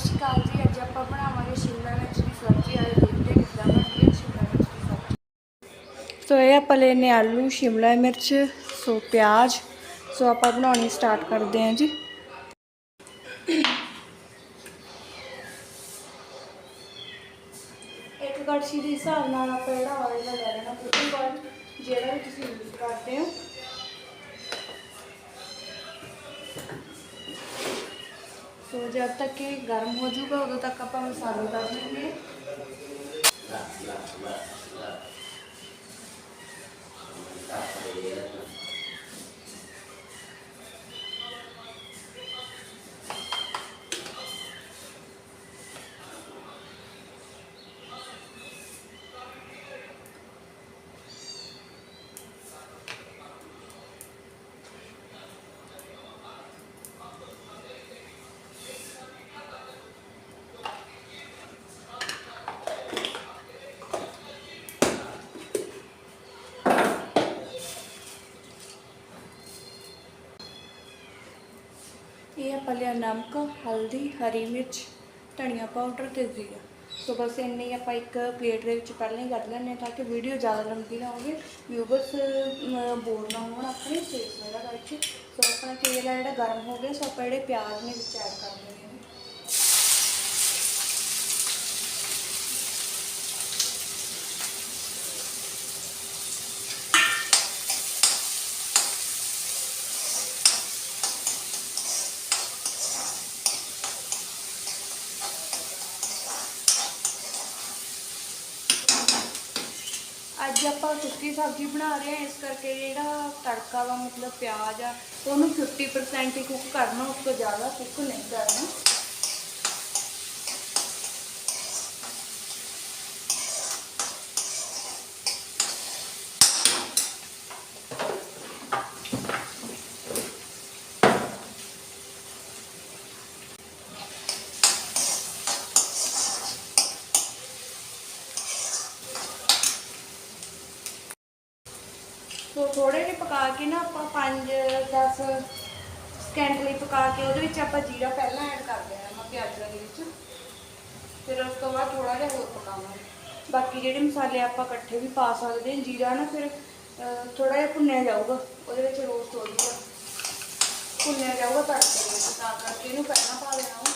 ਸ਼੍ਰੀ ਅਕਾਲ ਜੀ ਅੱਜ ਆਪਾਂ ਬਣਾਵਾਂਗੇ ਸ਼ਿਮਲਾ ਮਿਰਚ ਦੀ ਸਬਜ਼ੀ ਆਏ ਦੇਖਦੇ ਕਿੱਦਾਂ ਬਣਦੀ ਹੈ ਸ਼ਿਮਲਾ ਮਿਰਚ ਦੀ ਸਬਜ਼ੀ। ਸੋ ਇਹ ਆਪਾਂ ਲੈਨੇ ਆਲੂ ਸ਼ਿਮਲਾ ਮਿਰਚ ਸੋ ਪਿਆਜ਼। ਸੋ ਆਪਾਂ ਬਣਾਉਣੀ ਸਟਾਰਟ ਕਰਦੇ ਹਾਂ ਜੀ। ਇੱਕ ਕੜਛੀ ਦੇ ਹਿਸਾਬ ਨਾਲ ਆਪਾਂ ਜਿਹੜਾ ਆਇਲ ਲੈ ਲੈਣਾ ਕੁਕਿੰਗ ਆਇਲ ਜਿਹੜਾ ਵੀ ਤੁਸੀਂ ਯੂਜ਼ ਕਰਦੇ ਹੋ ਸੋ ਜਦ ਤੱਕ ਇਹ ਗਰਮ ਹੋ ਜਾਊਗਾ ਉਦੋਂ ਤੱਕ ਆਪਾਂ ਮਸਾਲੇ ਕਰ ਲੈਂਗੇ ਇਹ ਆਪਾਂ ਲਿਆ ਨਮਕ, ਹਲਦੀ, ਹਰੀ ਮਿਰਚ, ਧਨੀਆ ਪਾਊਡਰ ਤੇ ਜ਼ੀਰਾ। ਸੋ ਬਸ ਇੰਨੇ ਹੀ ਆਪਾਂ ਇੱਕ ਪਲੇਟ ਦੇ ਵਿੱਚ ਪਹਿਲਾਂ ਹੀ ਕੱਢ ਲੈਂਦੇ ਹਾਂ ਤਾਂ ਕਿ ਵੀਡੀਓ ਜ਼ਿਆਦਾ ਲੰਬੀ ਨਾ ਹੋਵੇ। ਵਿਊਵਰਸ ਬੋਰ ਨਾ ਹੋਣ ਆਪਣੇ ਫੇਸ ਵਗੈਰਾ ਕਰਕੇ। ਸੋ ਆਪਣਾ ਤੇਲ ਆ ਜਿਹੜਾ ਗਰਮ ਹੋ ਗਿਆ, ਸੋ ਆਪਾਂ ਜਿਹੜੇ ਪਿਆਜ਼ ਨੇ ਵਿੱਚ ਐਡ ਕਰ ਦੇਣੇ ਅੱਜ ਆਪਾਂ ਸੁੱਕੀ ਸਬਜ਼ੀ ਬਣਾ ਰਹੇ ਹਾਂ, ਇਸ ਕਰਕੇ ਜਿਹੜਾ ਤੜਕਾ ਵਾ ਮਤਲਬ ਪਿਆਜ਼ ਆ, ਉਹਨੂੰ 50% ਹੀ ਕੁੱਕ ਕਰਨਾ, ਉਸ ਤੋਂ ਜ਼ਿਆਦਾ ਕੁੱਕ ਨਹੀਂ ਕਰਨਾ ਸੋ ਥੋੜੇ ਜਿਹੇ ਪਕਾ ਕੇ ਨਾ ਆਪਾਂ 5 10 ਸਕਿੰਟ ਲਈ ਪਕਾ ਕੇ ਉਹਦੇ ਵਿੱਚ ਆਪਾਂ ਜੀਰਾ ਪਹਿਲਾਂ ਐਡ ਕਰ ਦੇਣਾ ਮੈਂ ਪਿਆਜ਼ਾਂ ਦੇ ਵਿੱਚ। ਫਿਰ ਉਸ ਤੋਂ ਬਾਅਦ ਥੋੜਾ ਜਿਹਾ ਹੋਰ ਪਕਾਵਾਂਗੇ। ਬਾਕੀ ਜਿਹੜੇ ਮਸਾਲੇ ਆਪਾਂ ਇਕੱਠੇ ਵੀ ਪਾ ਸਕਦੇ ਹਾਂ, ਜੀਰਾ ਨਾ ਫਿਰ ਥੋੜਾ ਜਿਹਾ ਭੁੰਨਿਆ ਜਾਊਗਾ। ਉਹਦੇ ਵਿੱਚ ਰੋਸਟ ਹੋ ਜਾਊਗਾ। ਭੁੰਨਿਆ ਜਾਊਗਾ ਤੜਕੇ ਵਿੱਚ, ਤਾਂ ਕਰਕੇ ਇਹਨੂੰ ਪਹਿਲਾਂ ਪਾ ਦੇਣਾ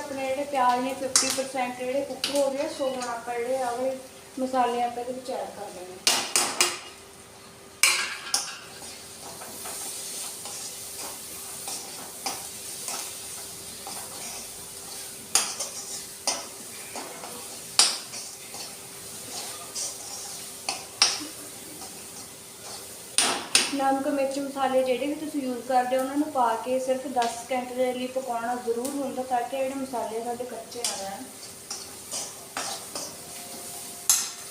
ਆਪਣੇ ਜਿਹੜੇ ਪਿਆਜ਼ ਨੇ 50% ਜਿਹੜੇ ਕੁੱਕ ਹੋ ਗਏ ਸੋ ਹੁਣ ਆਪਾਂ ਜਿਹੜੇ ਆਵੇ ਮਸਾਲੇ ਆਪਾਂ ਇਹਦੇ ਵਿੱਚ ਐਡ ਕਰ ਦੇਣੇ ਨਮਕ ਮਿਰਚ ਮਸਾਲੇ ਜਿਹੜੇ ਵੀ ਤੁਸੀਂ ਯੂਜ਼ ਕਰਦੇ ਹੋ, ਉਹਨਾਂ ਨੂੰ ਪਾ ਕੇ ਸਿਰਫ 10 ਸਕਿੰਟ ਦੇ ਲਈ ਪਕਾਉਣਾ ਜ਼ਰੂਰ ਹੁੰਦਾ ਤਾਂ ਕਿ ਜਿਹੜੇ ਮਸਾਲੇ ਸਾਡੇ ਕੱਚੇ ਨਾ ਰਹਿਣ।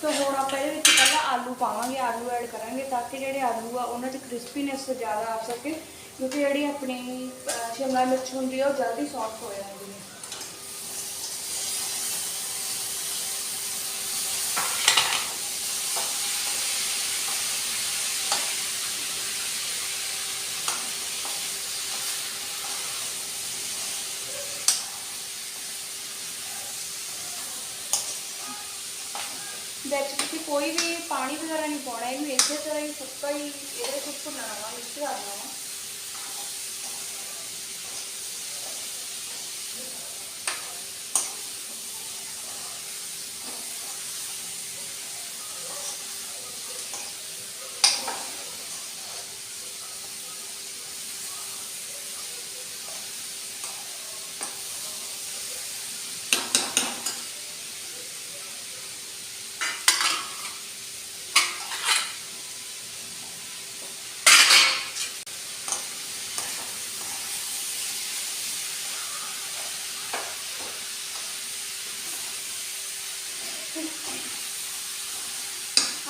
ਸੋ ਹੁਣ ਆਪਾਂ ਇਹਦੇ ਵਿੱਚ ਪਹਿਲਾਂ ਆਲੂ ਪਾਵਾਂਗੇ, ਆਲੂ ਐਡ ਕਰਾਂਗੇ ਤਾਂ ਕਿ ਜਿਹੜੇ ਆਲੂ ਆ, ਉਹਨਾਂ ਦੀ ਕ੍ਰਿਸਪੀਨੈਸ ਜ਼ਿਆਦਾ ਆ ਸਕੇ, ਕਿਉਂਕਿ ਜਿਹੜੀ ਆਪਣੀ ਸ਼ਿਮਲਾ ਮਿਰਚ ਹੁੰਦੀ ਆ, ਉਹ ਜਲਦੀ ਸੌਫਟ ਹੋ ਜਾਂਦੀ ਹੈ ਵਿੱਚ ਤੁਸੀਂ ਕੋਈ ਵੀ ਪਾਣੀ ਵਗੈਰਾ ਨਹੀਂ ਪਾਉਣਾ, ਇਹਨੂੰ ਇਸੇ ਤਰ੍ਹਾਂ ਹੀ ਸੁੱਕਾ ਹੀ, ਇਹਦੇ ਵਿੱਚ ਭੁੰਨਣਾ ਵਾ ਮਿਕਸ ਕਰਨਾ ਵਾ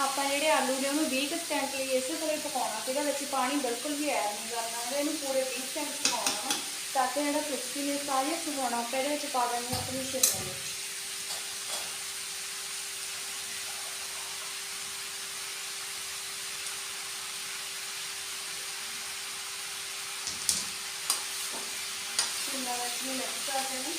ਆਪਾਂ ਜਿਹੜੇ ਆਲੂ ਨੇ ਉਹਨੂੰ 20 ਸਕਿੰਟ ਲਈ ਇਸੇ ਤਰ੍ਹਾਂ ਹੀ ਪਕਾਉਣਾ ਸੀਗਾ ਵਿੱਚ ਪਾਣੀ ਬਿਲਕੁਲ ਵੀ ਐਡ ਨਹੀਂ ਕਰਨਾ ਹੈਗਾ, ਇਹਨੂੰ ਪੂਰੇ 20 ਸਕਿੰਟ ਪਕਾਉਣਾ ਵਾ, ਤਾਂ ਕਿ ਜਿਹੜਾ ਕ੍ਰਿਸਪੀ ਨੇ ਸਾਰੀਆਂ ਸਮਾਉਣਾ ਆਪਾਂ ਇਹਦੇ ਵਿੱਚ ਪਾ ਦੇਣੀ ਆਪਣੀ ਸ਼ਿਮਲਾ ਮਿਰਚ ਸ਼ਿਮਲਾ ਮਿਰਚ ਨੂੰ ਮਿਕਸ ਕਰ ਦੇਣਾ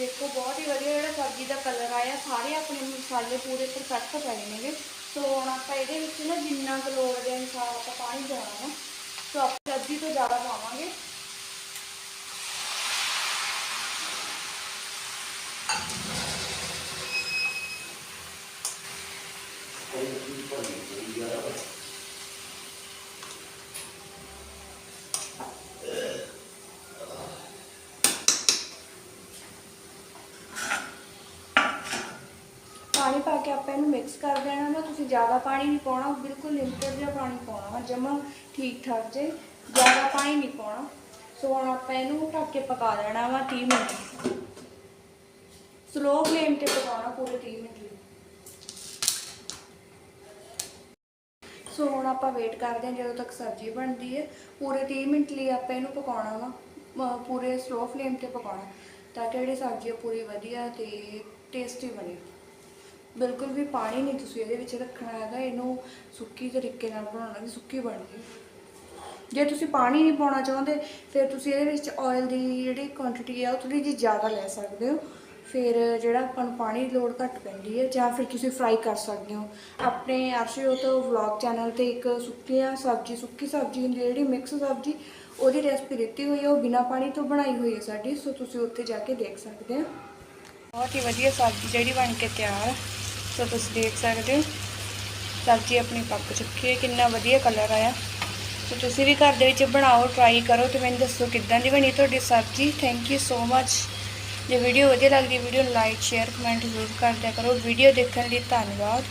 ਦੇਖੋ, ਬਹੁਤ ਹੀ ਵਧੀਆ ਜਿਹੜਾ ਸਬਜ਼ੀ ਦਾ ਕਲਰ ਆਇਆ, ਸਾਰੇ ਆਪਣੇ ਮਸਾਲੇ ਪੂਰੇ ਪਰਫੈਕਟ ਪਏ ਨੇਗੇ। ਸੋ ਹੁਣ ਆਪਾਂ ਇਹਦੇ ਵਿੱਚ ਨਾ ਜਿੰਨਾ ਕੁ ਲੋੜ ਦੇ ਅਨੁਸਾਰ ਆਪਾਂ ਪਾਣੀ ਪਾਉਣਾ ਨਾ ਸੋ ਆਪਾਂ ਸਬਜ਼ੀ ਤੋਂ ਜ਼ਿਆਦਾ ਪਾਵਾਂਗੇ ਪਾਣੀ ਪਾ ਕੇ ਆਪਾਂ ਇਹਨੂੰ ਮਿਕਸ ਕਰ ਦੇਣਾ ਨਾ, ਤੁਸੀਂ ਜ਼ਿਆਦਾ ਪਾਣੀ ਨਹੀਂ ਪਾਉਣਾ, ਬਿਲਕੁਲ ਲਿਮਟਿਡ ਜਿਹਾ ਪਾਣੀ ਪਾਉਣਾ ਵਾ, ਜਮਾ ਠੀਕ ਠਾਕ ਜੇ, ਜ਼ਿਆਦਾ ਪਾਣੀ ਨਹੀਂ ਪਾਉਣਾ। ਸੋ ਹੁਣ ਆਪਾਂ ਇਹਨੂੰ ਢੱਕ ਕੇ ਪਕਾ ਦੇਣਾ ਵਾ 30 ਮਿੰਟ। ਸਲੋ ਫਲੇਮ ਤੇ ਪਕਾਉਣਾ ਪੂਰੇ 30 ਮਿੰਟ ਲਈ। ਸੋ ਹੁਣ ਆਪਾਂ ਵੇਟ ਕਰਦੇ ਹਾਂ ਜਦੋਂ ਤੱਕ ਸਬਜ਼ੀ ਬਣਦੀ ਹੈ। ਪੂਰੇ 30 ਮਿੰਟ ਲਈ ਆਪਾਂ ਇਹਨੂੰ ਪਕਾਉਣਾ ਵਾ ਪੂਰੇ ਸਲੋ ਫਲੇਮ ਤੇ ਪਕਾਉਣਾ, ਤਾਂ ਕਿ ਜਿਹੜੀ ਸਬਜ਼ੀ ਪੂਰੀ ਵਧੀਆ ਤੇ ਟੇਸਟੀ ਬਣੇ। ਬਿਲਕੁਲ ਵੀ ਪਾਣੀ ਨਹੀਂ ਤੁਸੀਂ ਇਹਦੇ ਵਿੱਚ ਰੱਖਣਾ ਹੈਗਾ, ਇਹਨੂੰ ਸੁੱਕੀ ਤਰੀਕੇ ਨਾਲ ਬਣਾਉਣਾ ਵੀ ਸੁੱਕੀ ਬਣ ਜੇ। ਜੇ ਤੁਸੀਂ ਪਾਣੀ ਨਹੀਂ ਪਾਉਣਾ ਚਾਹੁੰਦੇ, ਫਿਰ ਤੁਸੀਂ ਇਹਦੇ ਵਿੱਚ ਆਇਲ ਦੀ ਜਿਹੜੀ ਕੁਆਂਟੀਟੀ ਆ, ਉਹ ਥੋੜੀ ਜਿਹੀ ਜ਼ਿਆਦਾ ਲੈ ਸਕਦੇ ਹੋ। ਫਿਰ ਜਿਹੜਾ ਆਪਾਂ ਨੂੰ ਪਾਣੀ ਦੀ ਲੋੜ ਘੱਟ ਪੈਂਦੀ ਹੈ, ਜਾਂ ਫਿਰ ਤੁਸੀਂ ਫਰਾਈ ਕਰ ਸਕਦੇ ਹੋ। ਆਪਣੇ ਅਰਸ਼ਿਓ ਤੋਂ ਵਲੌਗ ਚੈਨਲ ਤੇ ਇੱਕ ਸੁੱਕੀਆਂ ਸਬਜ਼ੀ, ਸੁੱਕੀ ਸਬਜ਼ੀ ਹੁੰਦੀ ਹੈ, ਜਿਹੜੀ ਮਿਕਸ ਸਬਜ਼ੀ, ਉਹਦੀ ਰੈਸਪੀ ਦਿੱਤੀ ਹੋਈ ਹੈ ਉਹ ਬਿਨਾ ਪਾਣੀ ਤੋਂ ਬਣਾਈ ਹੋਈ ਹੈ ਸਾਡੀ, ਸੋ ਤੁਸੀਂ ਉੱਥੇ ਜਾ ਕੇ ਦੇਖ ਸਕਦੇ ਹੋ। ਬਹੁਤ ਹੀ ਵਧੀਆ ਸਬਜ਼ੀ ਜਿਹੜੀ ਬਣ ਕੇ ਤਿਆਰ ਹੈ ਸੋ ਤੁਸੀਂ ਦੇਖ ਸਕਦੇ ਹੋ। ਸਬਜ਼ੀ ਆਪਣੀ ਪੱਕ ਚੁੱਕੀ ਹੈ, ਕਿੰਨਾ ਵਧੀਆ ਕਲਰ ਆਇਆ। ਸੋ ਤੁਸੀਂ ਵੀ ਘਰ ਦੇ ਵਿੱਚ ਬਣਾਓ ਟਰਾਈ ਕਰੋ ਤੇ ਮੈਨੂੰ ਦੱਸੋ ਕਿੱਦਾਂ ਦੀ ਬਣੀ ਤੁਹਾਡੀ ਸਬਜ਼ੀ। ਥੈਂਕ ਯੂ ਸੋ ਮੱਚ ਜੇ ਵੀਡੀਓ ਵਧੀਆ ਲੱਗਦੀ ਵੀਡੀਓ ਨੂੰ ਲਾਈਕ ਸ਼ੇਅਰ ਕਮੈਂਟ ਜ਼ਰੂਰ ਕਰ ਦਿਆ ਕਰੋ। ਵੀਡੀਓ ਦੇਖਣ ਲਈ ਧੰਨਵਾਦ।